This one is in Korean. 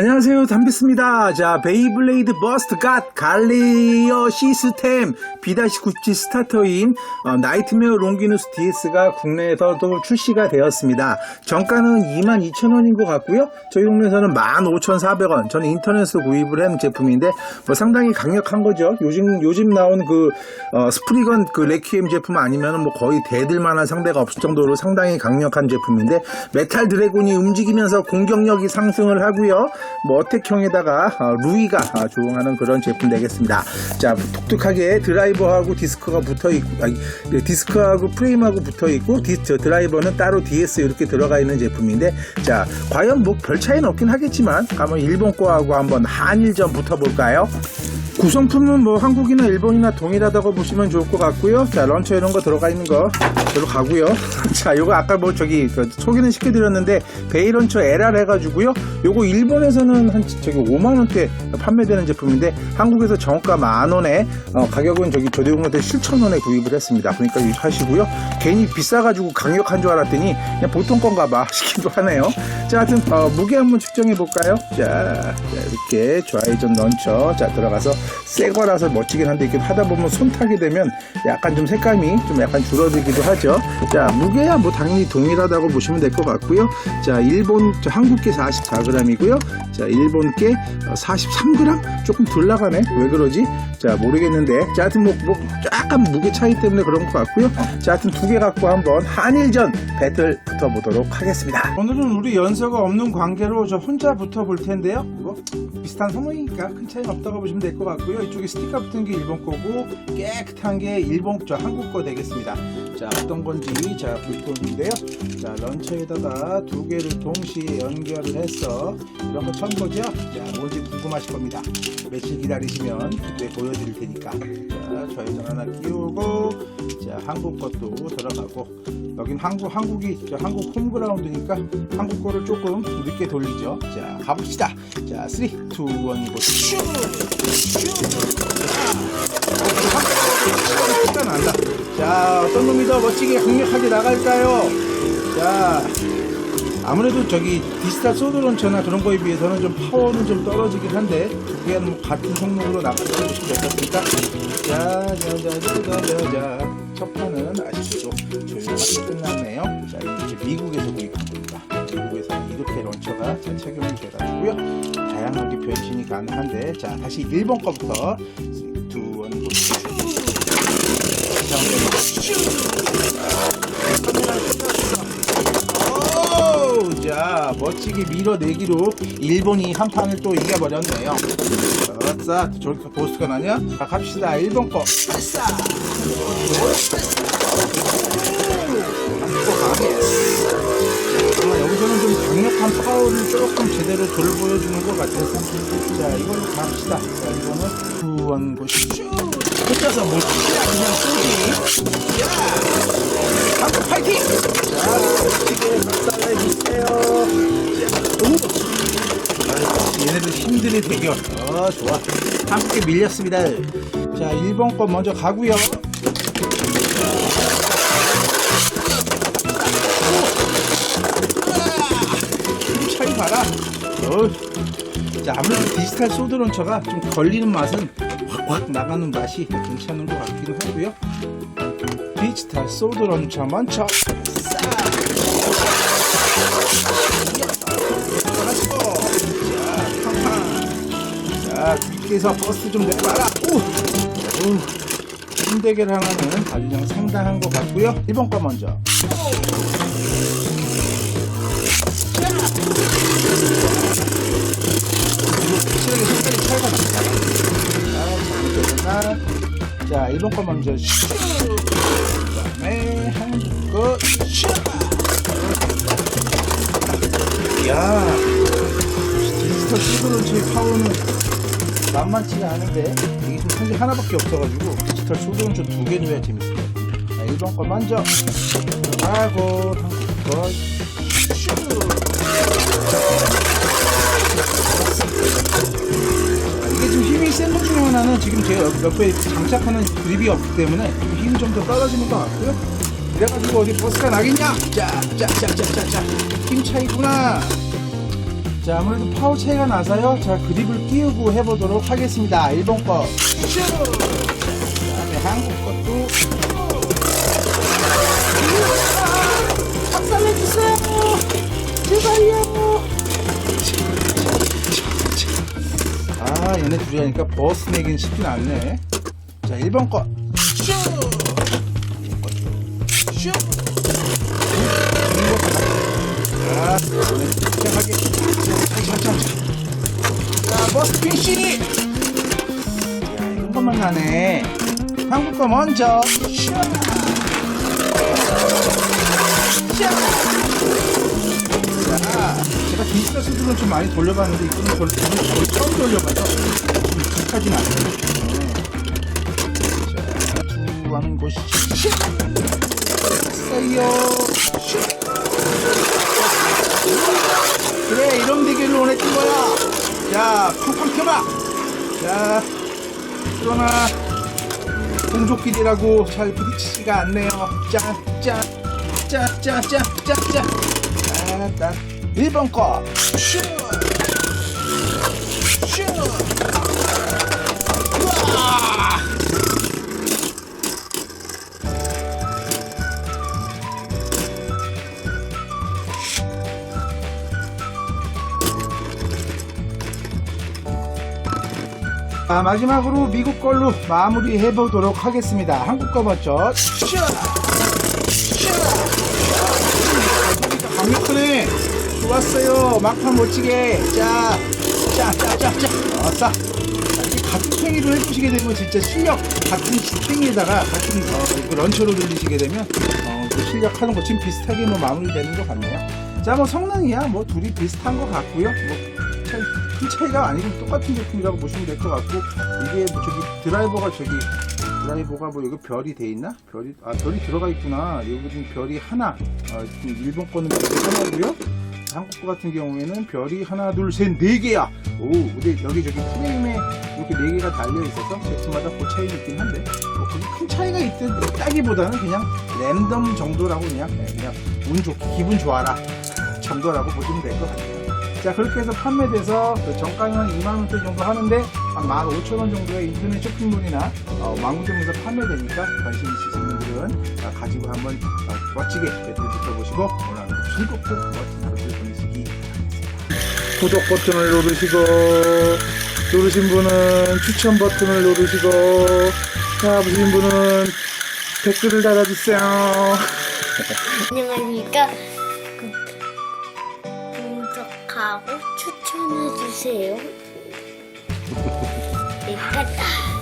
안녕하세요. 담비스입니다. 자 베이블레이드 버스트 갓 갈리어 시스템 B-97 스타터인 어, 나이트메어 롱기누스 DS가 국내에서도 출시가 되었습니다. 정가는 22,000원인 것 같고요. 저희 동네에서는 15,400원. 저는 인터넷에서 구입을 한 제품인데 뭐 상당히 강력한 거죠. 요즘 요즘 나온 그 어, 스프리건 그 레퀴엠 제품 아니면 뭐 거의 대들만한 상대가 없을 정도로 상당히 강력한 제품인데 메탈 드래곤이 움직이면서 공격력이 상승을 하고요 뭐 어택형에다가 어, 루이가 아, 조응하는 그런 제품 되겠습니다. 자 독특하게 드라이버하고 디스크가 붙어 있고 아니, 네, 디스크하고 프레임하고 붙어 있고 디, 저 드라이버는 따로 DS 이렇게 들어가 있는 제품인데 자 과연 뭐 별 차이는 없긴 하겠지만 가면 일본 거하고 한번 한일전 붙어볼까요? 구성품은 뭐 한국이나 일본이나 동일하다고 보시면 좋을 것 같고요. 자, 런처 이런 거 들어가 있는 거 들어가고요. 자, 요거 아까 뭐 저기 그 소개는 시켜드렸는데 베이 런처 LR 해가지고요. 요거 일본에서는 한 저기 5만 원대 판매되는 제품인데 한국에서 정가 만 원에 어, 가격은 저기 조대용한테 7천 원에 구입을 했습니다. 그러니까 유하시고요. 괜히 비싸가지고 강력한 줄 알았더니 그냥 보통 건가 봐 싶기도 하네요. 자, 하여튼 어, 무게 한번 측정해 볼까요? 자, 자, 이렇게 좌회전 런처 자 들어가서 새 거라서 멋지긴 한데 이렇게 하다 보면 손 타게 되면 약간 좀 색감이 좀 약간 줄어들기도 하죠. 자, 무게야 뭐 당연히 동일하다고 보시면 될 것 같고요. 자, 일본 저 한국계 44g이고요. 자, 일본계 43g 조금 덜 나가네. 왜 그러지? 자, 모르겠는데. 자, 하여튼 뭐, 뭐 약간 무게 차이 때문에 그런 것 같고요. 자, 하여튼 두 개 갖고 한번 한일전 배틀 붙어보도록 하겠습니다. 오늘은 우리 연서가 없는 관계로 저 혼자 붙어볼 텐데요. 뭐 비슷한 성능이니까 큰 차이는 없다고 보시면 될 것 같고 요. 이쪽에 스티커 붙은 게 일본 거고 깨끗한 게 일본 저 한국 거 되겠습니다. 자 어떤 건지 자 불토인데요. 자 런처에다가 두 개를 동시에 연결을 해서 이런 거 처음 보죠? 자 뭔지 궁금하실 겁니다. 며칠 기다리시면 그때 보여드릴 테니까 자 좌회전 하나 끼우고 자 한국 것도 들어가고 여긴 한국 한국이 저 한국 홈그라운드니까 한국 거를 조금 늦게 돌리죠. 자 가봅시다. 자 3, 2, 1, 고 슈! 슈! 자, 난다. 자 어떤 놈이 더 멋지게 강력하게 나갈까요? 자 아무래도 저기 디지털 소드론처나 그런 거에 비해서는 좀 파워는 좀 떨어지긴 한데 뭐 같은 성능으로 나간다고 보시면 될것 같으니까 자 자 자 자 자 자 첫 판은 아쉽게도 조용하게 끝났네요 자 이제 미국에서 구입한 겁니다 런처가 자, 착용이 돼가지고요 다양하게 변신이 가능한데 자 다시 일본 거부터 3, 2, 1, 고 오, 자 멋지게 밀어내기로 일본이 한 판을 또 이겨버렸네요. 아싸 저렇게 보스가 나냐? 자 갑시다 일본 거. 아싸. 좀 강력한 파워를 조금 제대로 덜 보여주는 것 같아서 자 이걸로 갑시다. 자 이거는 구원 보시죠. 혼자서 뭘 그냥 쏘기. 야! 한국 파이팅! 자, 어떻게 박살내 주세요. 오! 얘네들 힘들이 대결. 어, 좋아. 함께 밀렸습니다. 자, 1번 거 먼저 가고요 자, 아무래도 디지털 소드론처가 좀 걸리는 맛은 확확 나가는 맛이 괜찮은 것 같기도 하고요. 디지털 소드론처 먼저 자, 밑에서 버스 좀 내봐라. 오, 오, 힘대결 하나는 아주 그냥 상당한 것 같고요. 1번 거 먼저. 잘못됐나? 자, 1번 거 먼저. 슈! 그 다음에 한국 거. 슈! 이야, 디지털 소드론체의 파워는 만만치가 않은데 이게 지금 현재 하나밖에 없어가지고 디지털 소드론체 두개 넣어야 재밌어요. 자, 1번 거 먼저 하고! 이게 지금 힘이 센것 중에 하나는 지금 제가 옆에 장착하는 그립이 없기 때문에 힘이 좀 더 떨어지는 것 같고요. 그래가지고 어디 버스가 나겠냐? 자, 자, 자, 자, 자, 자, 힘 차이구나. 자, 자, 아무래도 파워 차이가 나서요. 자, 그립을 끼우고 해보도록 하겠습니다. 일본 거. 슈! 그 다음에 한국 것도. 박살내주세요! 제발요! 아, 얘네 둘이 하니까 버스 내긴 쉽진 않네. 자, 1번 거. 슈! 2번 거. 슈! 자, 이번엔 시작하게. 자, 자, 자. 자, 버스 핑시니! 야, 이런 것만 나네. 한국 거 먼저. 슈! 자, 제가 디지털 수준을 좀 많이 돌려봤는데 이거는 거의, 거의, 처음 돌려봐서 좀 익숙하진 않아요. 자, 투하는 곳이 있어요. 그래, 이런 대결을 원했던 거야. 자, 팡팡 켜봐. 자, 그러나 공족끼리라고 잘 부딪히지가 않네요. 짠, 짠, 짠, 짠, 짠, 짠, 짠. 아, 딱 1번 거. 슈! 슈! 우와! 자, 마지막으로 미국 걸로 마무리 해 보도록 하겠습니다. 한국 거 먼저. 슈! 슈! 강력하네. 막판 멋지게. 자, 자, 자, 자, 자. 아싸. 자, 이렇게 같은 팽이로 해주시게 되면 진짜 실력 같은 팽이에다가 같은 어, 그 런처로 돌리시게 되면 어, 그 실력 하는 것 지금 비슷하게 뭐 마무리되는 것 같네요. 자, 뭐 성능이야 뭐 둘이 비슷한 것 같고요. 뭐 차이, 큰 차이가 아니고 똑같은 제품이라고 보시면 될 것 같고 이게 뭐 저기 드라이버가 저기 드라이버가 뭐 여기 별이 돼 있나? 별이 아 별이 들어가 있구나. 여기 지금 별이 하나. 아, 지금 일본 거는 별이 하나고요. 한국 거 같은 경우에는 별이 하나, 둘, 셋, 네 개야. 오, 근데 여기 저기 프레임에 이렇게 네 개가 달려 있어서 제품마다 그 차이가 있긴 한데 뭐 그게 큰 차이가 있다기보다는 그냥 랜덤 정도라고 그냥 네, 그냥 운 좋게 기분 좋아라 정도라고 보시면 될 것 같아요. 자 그렇게 해서 판매돼서 그 정가는 한 2만원대 정도 하는데 한 15,000원 정도의 인터넷 쇼핑몰이나 어, 왕구점에서 판매되니까 관심 있으신 분들은 어, 가지고 한번 어, 멋지게 배틀 붙여보시고 오늘 즐겁고 하 구독 버튼을 누르시고 누르신 분은 추천 버튼을 누르시고 자 보신 분은 댓글을 달아주세요. 안녕하십니까. 그, 구독하고 추천해주세요. 네, 끝.